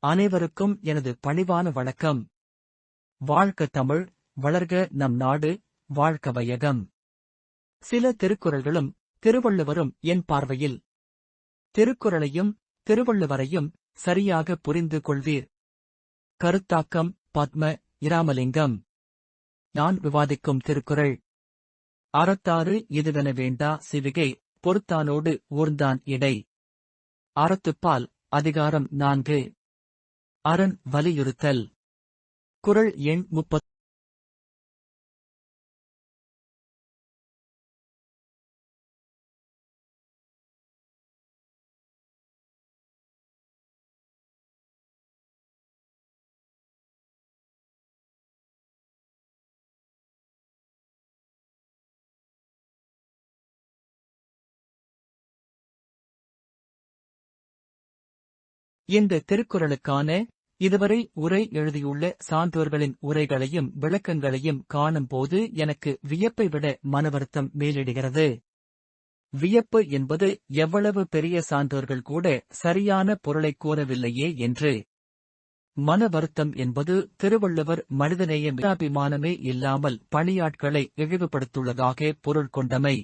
அனைவருக்கும் எனது பணிவான வணக்கம். வாழ்க தமிழ் வளர்க நம் நாடு வாழ்க வையகம். சில திருக்குறள்களும் திருவள்ளுவரும் என் பார்வையில். திருக்குறளையும் திருவள்ளுவரையும் சரியாக புரிந்து கொள்வீர். கருத்தாக்கம் பத்ம இராமலிங்கம். நான் விவாதிக்கும் திருக்குறள். அறத்தாறு இதுவென வேண்டா சிவிகை பொறுத்தானோடு ஊர்ந்தான் இடை. அறத்துப்பால் அதிகாரம் நான்கு. அரண் வலியுறுத்தல். குறள் எண் முப்பத்தி இந்த திருக்குறளுக்கான இதுவரை உரை எழுதியுள்ள சான்றோர்களின் உரைகளையும் விளக்கங்களையும் காணும்போது எனக்கு வியப்பை விட மனவருத்தம் மேலிடுகிறது. வியப்பு என்பது எவ்வளவு பெரிய சான்றோர்கள் கூட சரியான பொருளை கூறவில்லையே என்று. மன வருத்தம் என்பது திருவள்ளுவர் மனிதநேய மிகாபிமானமே இல்லாமல் பணியாட்களை இழிவுபடுத்துள்ளதாக பொருள் கொண்டமை.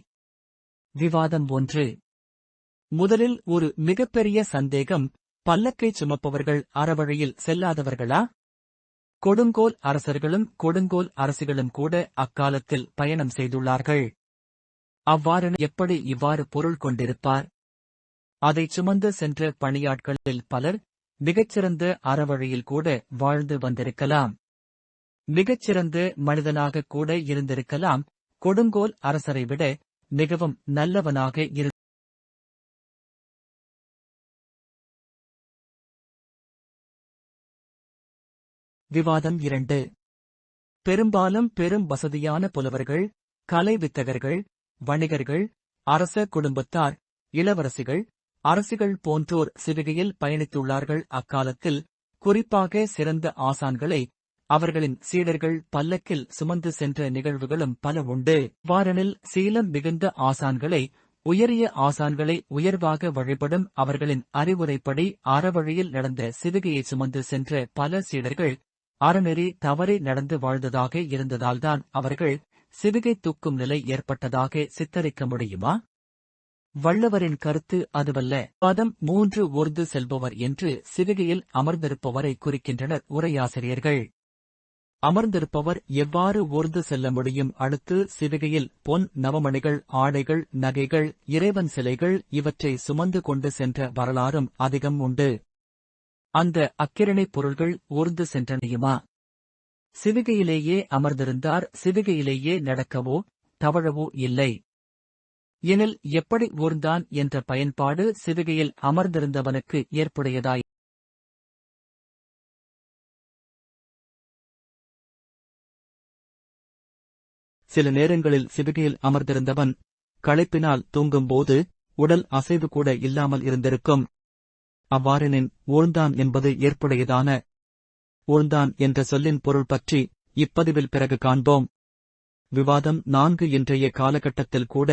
விவாதம் ஒன்று. முதலில் ஒரு மிகப்பெரிய சந்தேகம் பல்லக்கை சுமப்பவர்கள் அறவழியில் செல்லாதவர்களா? கொடுங்கோல் அரசர்களும் கொடுங்கோல் அரசிகளும் கூட அக்காலத்தில் பயணம் செய்துள்ளார்கள். அவ்வாறு எப்படி இவ்வாறு பொருள் கொண்டிருப்பார்? அதைச் சுமந்து சென்ற பணியாட்களில் பலர் மிகச்சிறந்த அறவழியில் கூட வாழ்ந்து வந்திருக்கலாம். மிகச்சிறந்த மனிதனாக கூட இருந்திருக்கலாம். கொடுங்கோல் அரசரை விட மிகவும் நல்லவனாக இரு விவாதம் இரண்டு. பெரும்பாலும் பெரும் வசதியான புலவர்கள் கலை வித்தகர்கள் வணிகர்கள் அரச குடும்பத்தார் இளவரசிகள் அரசிகள் போன்றோர் சிவிகையில் பயணித்துள்ளார்கள். அக்காலத்தில் குறிப்பாக சிறந்த ஆசான்களை அவர்களின் சீடர்கள் பல்லக்கில் சுமந்து சென்ற நிகழ்வுகளும் பல உண்டு. வாரனில் சீலம் மிகுந்த ஆசான்களை உயரிய ஆசான்களை உயர்வாக வழிபடும் அவர்களின் அறிவுரைப்படி அறவழியில் நடந்த சிவிகையை சுமந்து சென்ற பல சீடர்கள் அறநெறி தவறி நடந்து வாழ்ந்ததாக இருந்ததால்தான் அவர்கள் சிவிகை தூக்கும் நிலை ஏற்பட்டதாக சித்தரிக்க முடியுமா? வள்ளுவரின் கருத்து அதுவல்ல. பதம் மூன்று ஊர்ந்து செல்பவர் என்று சிவிகையில் அமர்ந்திருப்பவரை குறிக்கின்றனர் உரையாசிரியர்கள். அமர்ந்திருப்பவர் எவ்வாறு ஊர்ந்து செல்ல முடியும்? அடுத்து சிவிகையில் பொன் நவமணிகள் ஆடைகள் நகைகள் இறைவன் சிலைகள் இவற்றை சுமந்து கொண்டு சென்ற வரலாறும் அதிகம் உண்டு. அந்த அக்கிரணை பொருள்கள் ஊர்ந்து சென்றனையுமா? சிவிகையிலேயே அமர்ந்திருந்தார் சிவிகையிலேயே நடக்கவோ தவழவோ இல்லை. எனில் எப்படி ஊர்ந்தான் என்ற பயன்பாடு சிவிகையில் அமர்ந்திருந்தவனுக்கு ஏற்புடையதாய்? சில நேரங்களில் சிவிகையில் அமர்ந்திருந்தவன் களைப்பினால் தூங்கும்போது உடல் அசைவு கூட இல்லாமல் இருந்திருக்கும். அவ்வாறெனின் ஊழ்ந்தான் என்பது ஏற்புடையதான ஊழ்ந்தான் என்ற சொல்லின் பொருள் பற்றி இப்பதிவில் பிறகு காண்போம். விவாதம் நான்கு இன்றைய காலகட்டத்தில் கூட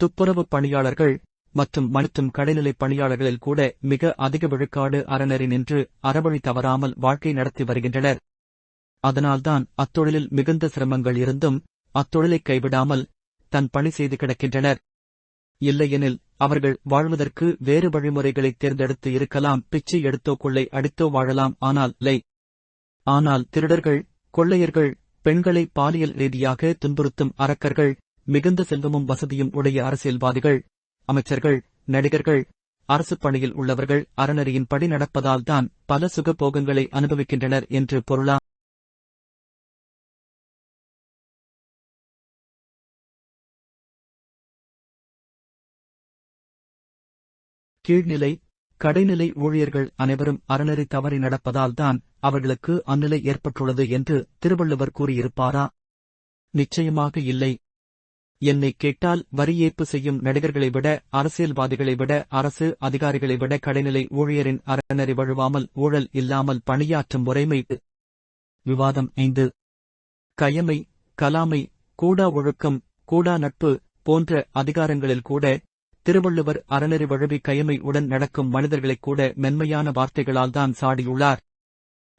துப்புரவு பணியாளர்கள் மற்றும் மனுத்தும் கடைநிலை பணியாளர்களில் கூட மிக அதிக விழுக்காடு அறநெறி நின்று அறவழி தவறாமல் வாழ்க்கை நடத்தி வருகின்றனர். அதனால்தான் அத்தொழிலில் மிகுந்த சிரமங்கள் இருந்தும் அத்தொழிலை கைவிடாமல் தன் பணி செய்து கிடக்கின்றனர். இல்லையெனில் அவர்கள் வாழ்வதற்கு வேறு வழிமுறைகளை தேர்ந்தெடுத்து இருக்கலாம் பிச்சை எடுத்தோ கொள்ளை அடித்தோ வாழலாம் ஆனால் லை. ஆனால் திருடர்கள் கொள்ளையர்கள் பெண்களை பாலியல் ரீதியாக துன்புறுத்தும் அரக்கர்கள் மிகுந்த செல்வமும் வசதியும் உடைய அரசியல்வாதிகள் அமைச்சர்கள் நடிகர்கள் அரசு பணியில் உள்ளவர்கள் அறநெறியின்படி நடப்பதால்தான் பல சுகபோகங்களை அனுபவிக்கின்றனர் என்று பொருளா கீழ்நிலை கடைநிலை ஊழியர்கள் அனைவரும் அறநெறி தவறி நடப்பதால்தான் அவர்களுக்கு அந்நிலை ஏற்பட்டுள்ளது என்று திருவள்ளுவர் கூறியிருப்பாரா? நிச்சயமாக இல்லை. என்னை கேட்டால் வரி ஏய்ப்பு செய்யும் நடிகர்களை விட அரசியல்வாதிகளை விட அரசு அதிகாரிகளை விட கடைநிலை ஊழியரின் அறநெறி வழுவாமல் ஊழல் இல்லாமல் பணியாற்றும் முறைமை விவாதம் ஐந்து. கயமை கலாமை கூடா ஒழுக்கம் கூடா நட்பு போன்ற அதிகாரங்களில் கூட திருவள்ளுவர் அறநெறி வழுவி கயமை உடன் நடக்கும் மனிதர்களைக் கூட மென்மையான வார்த்தைகளால் தான் சாடியுள்ளார்.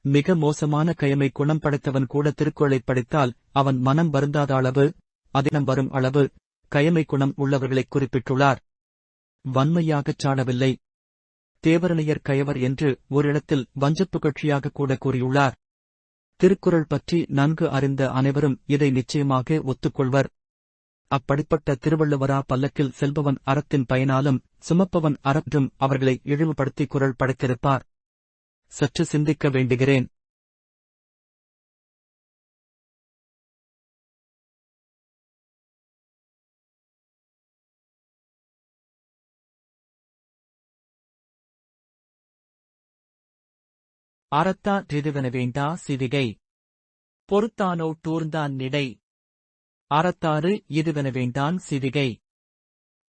மிக மோசமான கயமை குணம் படைத்தவன் கூட திருக்குறளைப் படித்தால் அவன் மனம் வருந்தாத அளவு அதினம் வரும் அளவு கயமை குணம் உள்ளவர்களைக் குறிப்பிட்டுள்ளார். வன்மையாகச் சாடவில்லை. தேவரணையர் கயவர் என்று ஓரிடத்தில் வஞ்சப்பு கட்சியாக கூட கூறியுள்ளார். திருக்குறள் பற்றி நன்கு அறிந்த அனைவரும் இதை நிச்சயமாக ஒத்துக்கொள்வர். அப்படிப்பட்ட திருவள்ளுவரா பல்லக்கில் செல்பவன் அறத்தின் பயனாலும் சுமப்பவன் அறற்றும் அவர்களை இழிவுபடுத்தி குரல் படைத்திருப்பார். சற்று சிந்திக்க வேண்டுகிறேன். அறத்தா ரிதுவன வேண்டா சிவிகை. பொறுத்தானோ டூர்ந்தான் நிடை. அறத்தாறு இதுவென வேண்டான் சிவிகை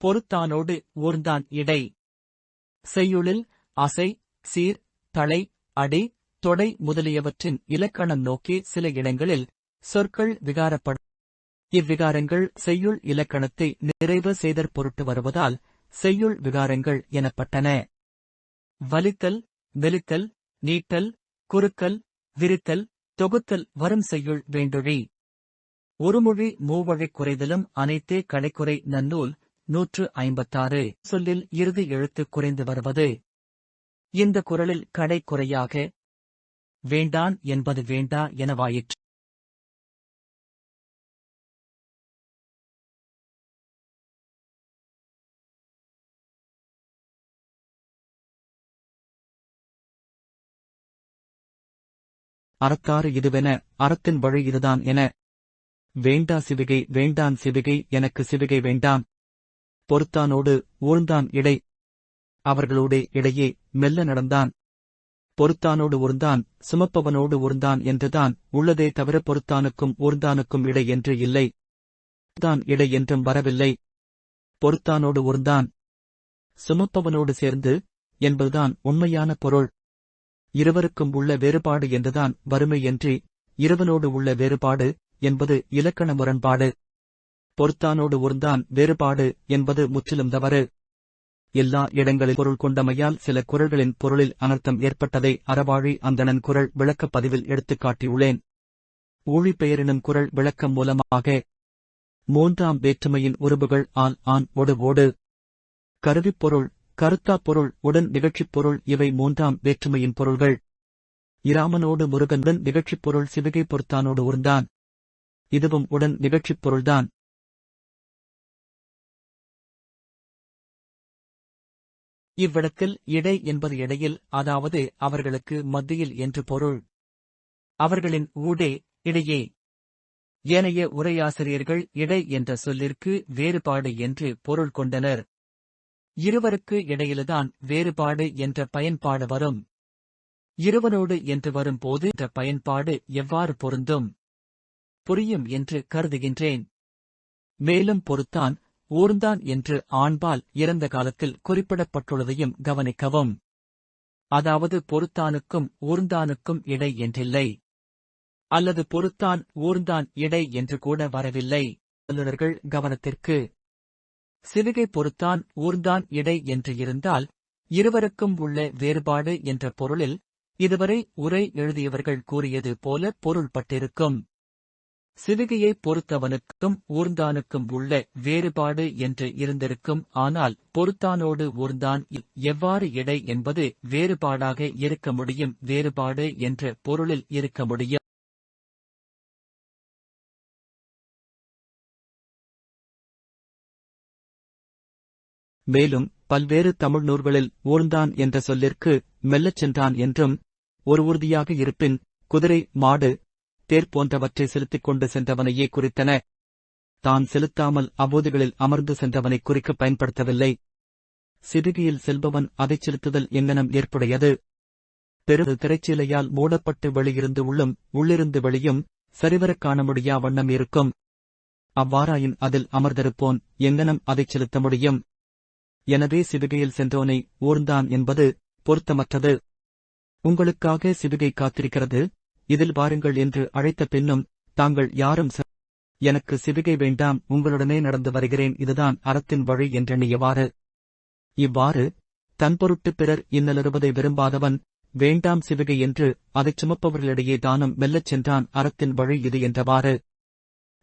பொறுத்தானோடு ஊர்ந்தான் இடை. செய்யுளில் அசை சீர் தளை அடி தொடை முதலியவற்றின் இலக்கணம் நோக்கி சில இடங்களில் சொற்கள் விகாரப்படும் இவ்விகாரங்கள் செய்யுள் இலக்கணத்தை நிறைவு செய்தற் பொருட்டு வருவதால் செய்யுள் விகாரங்கள் எனப்பட்டன. வலித்தல் வெளித்தல் நீட்டல் குறுக்கல் விரித்தல் தொகுத்தல் வரும் செய்யுள் வேண்டுழி. ஒருமொழி மூவழி குறைதலும் அனைத்தே கடைக்குறை நன்னூல் நூற்று ஐம்பத்தாறு. சொல்லில் இறுதி எழுத்து குறைந்து வருவது. இந்த குரலில் கடைக்குறையாக வேண்டான் என்பது வேண்டா எனவாயிற்று அறத்தாறு இதுவென அறத்தின் வழி இதுதான் என வேண்டா சிவிகை வேண்டான் சிவிகை எனக்கு சிவிகை வேண்டாம். பொறுத்தானோடு ஊர்ந்தான் இடை. அவர்களோடு இடையே மெல்ல நடந்தான். பொறுத்தானோடு உருந்தான் சுமப்பவனோடு உருந்தான் என்றுதான் உள்ளதே தவிர பொறுத்தானுக்கும் ஊர்ந்தானுக்கும் இடை என்று இல்லை. தான் இடை என்றும் வரவில்லை. பொறுத்தானோடு உருந்தான் சுமப்பவனோடு சேர்ந்து என்பதுதான் உண்மையான பொருள். இருவருக்கும் உள்ள வேறுபாடு என்றுதான் வறுமையன்றி இருவனோடு உள்ள வேறுபாடு என்பது இலக்கண முரண்பாடு. பொறுத்தானோடு ஒருந்தான் வேறுபாடு என்பது முற்றிலும் தவறு. எல்லா இடங்களில் பொருள் கொண்டமையால் சில குரல்களின் பொருளில் அனர்த்தம் ஏற்பட்டதை அறவாழி அந்தணன் குரல் விளக்கப் பதிவில் எடுத்துக் காட்டியுள்ளேன். ஊழி பெயரினும் குரல் விளக்கம் மூலமாக மூன்றாம் வேற்றுமையின் உருபுகள் ஆல் ஆண் ஒடு ஓடு. கருவிப்பொருள் கருத்தா பொருள் உடன் நிகழ்ச்சிப் பொருள் இவை மூன்றாம் வேற்றுமையின் பொருள்கள். இராமனோடு முருகனுடன் நிகழ்ச்சிப் பொருள் சிவிகை பொறுத்தானோடு உருந்தான். இதுவும் உடன் நிகழ்ச்சிப் பொருள்தான். இவ்விடத்தில் இடை என்பது இடையில் அதாவது அவர்களுக்கு மத்தியில் என்று பொருள். அவர்களின் ஊடே இடையே. ஏனைய உரையாசிரியர்கள் இடை என்ற சொல்லிற்கு வேறுபாடு என்று பொருள் கொண்டனர். இருவருக்கு இடையில்தான் வேறுபாடு என்ற பயன்பாடு வரும். இருவனோடு என்று வரும்போது என்ற பயன்பாடு எவ்வாறு பொருந்தும்? புரியும் என்று கருதுகின்றேன். மேலும் பொறுத்தான் ஊர்ந்தான் என்று ஆண்பால் இறந்த காலத்தில் குறிப்பிடப்பட்டுள்ளதையும் கவனிக்கவும். அதாவது பொறுத்தானுக்கும் ஊர்ந்தானுக்கும் இடை என்றில்லை. அல்லது பொறுத்தான் ஊர்ந்தான் இடை என்று கூட வரவில்லை. வல்லுநர்கள் கவனத்திற்கு. சிவிகை பொறுத்தான் ஊர்ந்தான் இடை என்று இருந்தால் இருவருக்கும் உள்ள வேறுபாடு என்ற பொருளில் இதுவரை உரை எழுதியவர்கள் கூறியது போல பொருள்பட்டிருக்கும். சிவிகையை பொறுத்தவனுக்கும் ஊர்ந்தானுக்கும் உள்ள வேறுபாடு என்று இருந்திருக்கும் ஆனால் பொறுத்தானோடு ஊர்ந்தான் எவ்வாறு இடை என்பது வேறுபாடாக இருக்க முடியும் வேறுபாடு என்ற பொருளில் இருக்க முடியும். மேலும் பல்வேறு தமிழ் நூல்களில் ஊர்ந்தான் என்ற சொல்லிற்கு மெல்லச் சென்றான் என்றும் ஒரு உறுதியாக இருப்பின் குதிரை மாடு தேர் போன்றவற்றை செலுத்திக் கொண்டு சென்றவனையே குறித்தன. தான் செலுத்தாமல் அபோதிகளில் அமர்ந்து சென்றவனை குறிக்க பயன்படுத்தவில்லை. சிறுகியில் செல்பவன் அதைச் செலுத்துதல் எங்கனம் ஏற்புடையது. பெரு திரைச்சீலையால் மூடப்பட்டு வெளியிருந்து உள்ளும் உள்ளிருந்து வெளியும் சரிவரக் காண முடியா வண்ணம் இருக்கும். அவ்வாறாயின் அதில் அமர்ந்திருப்போன் எங்கனம் அதைச் செலுத்த முடியும்? எனவே சிவிகையில் சென்றோனை ஊர்ந்தான் என்பது பொருத்தமற்றது. உங்களுக்காக சிவிகை காத்திருக்கிறது. இதில் வாருங்கள் என்று அழைத்த பின்னும் தாங்கள் யாரும் எனக்கு சிவிகை வேண்டாம் உங்களுடனே நடந்து வருகிறேன் இதுதான் அறத்தின் வழி என்றெண்ணியவாறு இவ்வாறு தன்பொருட்டு பிறர் இன்னலறுவதை விரும்பாதவன் வேண்டாம் சிவிகை என்று அதைச் சுமப்பவர்களிடையே தானும் மெல்லச் சென்றான் அறத்தின் வழி இது என்றவாறு.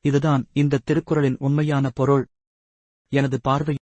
இதுதான் இந்த திருக்குறளின் உண்மையான பொருள். எனது பார்வை